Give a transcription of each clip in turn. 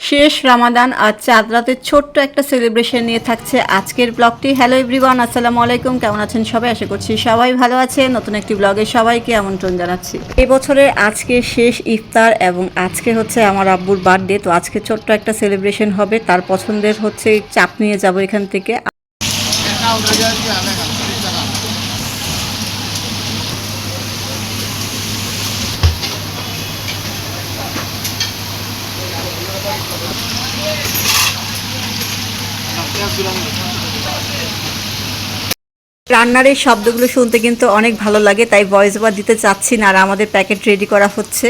শেষ রামাদান আর চাঁদ রাতের ছোট্ট একটা সেলিব্রেশন নিয়ে থাকছে আজকের ব্লগটি হ্যালো এভরিওয়ান আসসালামু আলাইকুম, কেমন আছেন সবাই? আশা করছি সবাই ভালো আছে নতুন একটি ব্লগে সবাইকে আমন্ত্রণ জানাচ্ছি। এবছরের আজকে শেষ ইফতার এবং আজকে হচ্ছে আমার আব্বুর বার্থডে তো আজকে ছোট্ট একটা সেলিব্রেশন হবে। তার পছন্দের হচ্ছে চাপ নিয়ে যাব এখান থেকে একটা উঠে যাচ্ছে আলে তিরিশ টাকা রান্নার এই শব্দগুলো শুনতে কিন্তু অনেক ভালো লাগে, তাই ভয়েস ওভার দিতে চাচ্ছি না আর আমাদের প্যাকেট রেডি করা হচ্ছে।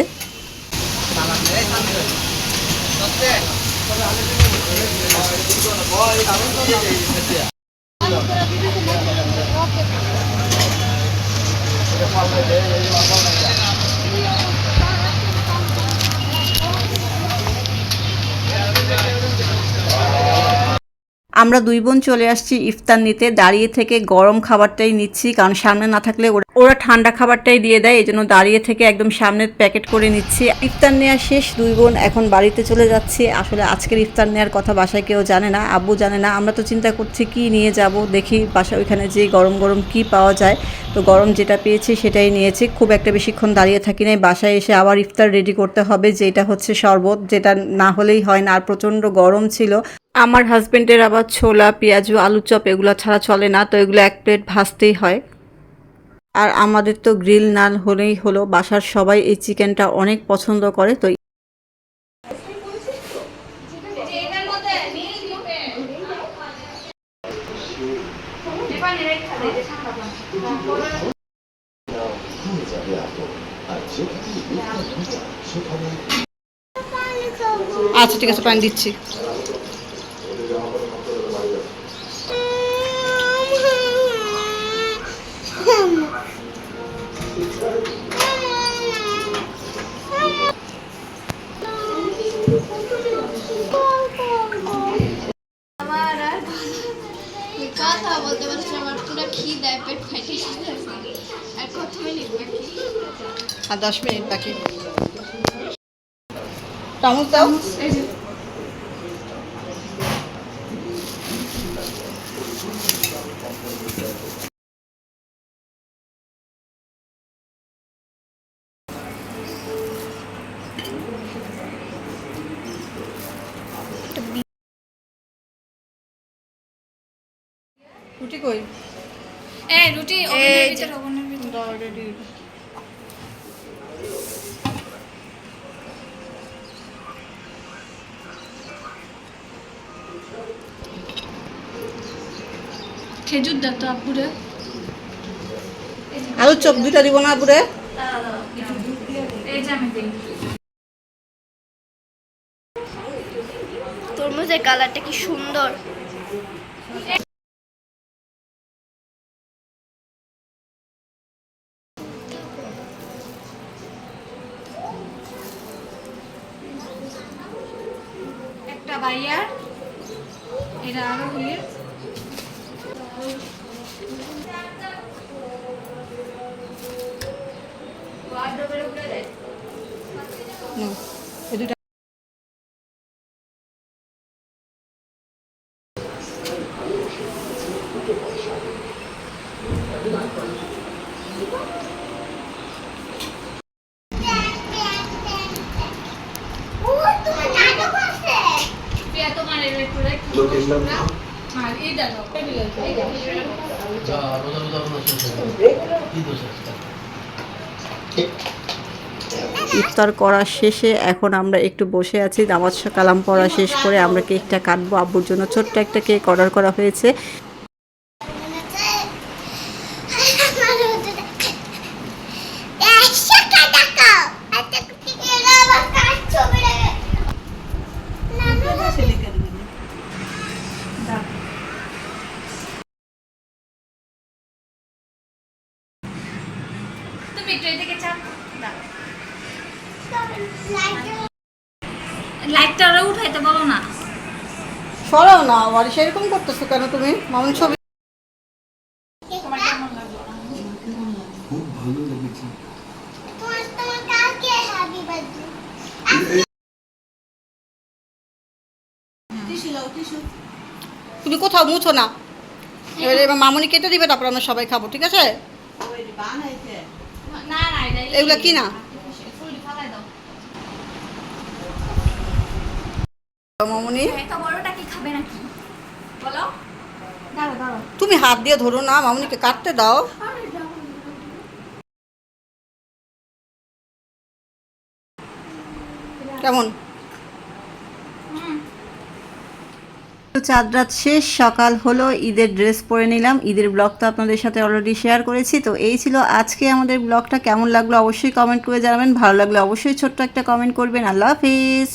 আমরা দুই বোন চলে আসছি ইফতার নিতে। দাঁড়িয়ে থেকে গরম খাবারটাই নিচ্ছি, কারণ সামনে না থাকলে ওরা- ওরা ঠান্ডা খাবারটাই দিয়ে দেয়, এই জন্য দাঁড়িয়ে থেকে একদম সামনের প্যাকেট করে নিচ্ছি। ইফতার নেওয়া শেষ, দুই বোন এখন বাড়িতে চলে যাচ্ছি। আসলে আজকের ইফতার নেওয়ার কথা বাসায় কেউ জানে না, আব্বু জানে না। আমরা তো চিন্তা করছি কি নিয়ে যাব, দেখি বাসা ওইখানে যে গরম গরম কি পাওয়া যায়। তো গরম যেটা পেয়েছি সেটাই নিয়েছি। খুব একটা বেশিক্ষণ দাঁড়িয়ে থাকি নাই, বাসায় এসে আবার ইফতার রেডি করতে হবে, যেটা হচ্ছে শরবত, যেটা না হলেই হয় না। আর প্রচণ্ড গরম ছিল। আমার হাজবেন্ডের আবার ছোলা, পেঁয়াজু আলু চপ এগুলো ছাড়া চলে না, তো এগুলো এক প্লেট ভাজতেই হয়। আর আমাদের তো গ্রিল নান হলেই হলো, বাসার সবাই এই চিকেনটা অনেক পছন্দ করে, তো আচ্ছা ঠিক আছে, পানি দিচ্ছি। আমার আর কথা বলতে পারছি আমার পুরো খিদায় পেট ফেটে আর কত মিনিট বাকি আর দশ মিনিট বাকি। চামচ দাও। রুটি কই? এই রুটি ওভেনের ভিতর ওভেনের ভিতর। দাও রেডি খেজুর দাও তো আপুরে। আলু চপ দুইটা দিব না পুরে এই যে তরমুজের কালারটা কি সুন্দর। বাইয়ার এটা আরও হির নাও, এই দুইটা পিয়া তোমার এর একটু রেখে আর এই দাও টেবিলে এই দাও রোজা রোজা কোনো শেষ হবে কি দোষ ইফতার করা শেষে এখন আমরা একটু বসে আছি। নামাজ কালাম পড়া শেষ করে আমরা কেকটা কাটবো। আব্বুর জন্য ছোট্ট একটা কেক অর্ডার করা হয়েছে। তুমি একটু এদিকে চাপ লাইটটা আরও উঠাইতে বলো না। সরাও না আবার সেরকম করতেছো কেন তুমি? মামুন ছবি তোমার কেমন লাগল? খুব ভালো লেগেছে। তোমার তোমার কালকে হ্যাপি বার্থডে তুমি কোথাও মুছো না। এবারে এবার মামুনি কেটে দিবে তারপর আমরা সবাই খাব ঠিক আছে? এগুলো কি না? ফুলটি মামুনি। এত বড়টা কি খাবে নাকি? বলো। দাঁড়ো দাঁড়ো তুমি হাত দিয়ে ধরো না মামুনিকে কাটতে দাও। কেমন? তো চাঁদ রাত শেষ, সকাল হলো, ঈদের ড্রেস পরে নিলাম। ঈদের ব্লগ তো আপনাদের সাথে অলরেডি শেয়ার করেছি। তো এই ছিল আজকে আমাদের ব্লগটা কেমন লাগল অবশ্যই কমেন্ট করে জানাবেন। ভালো লাগলে অবশ্যই ছোট্ট একটা কমেন্ট করবেন। আল্লাহ হাফিজ।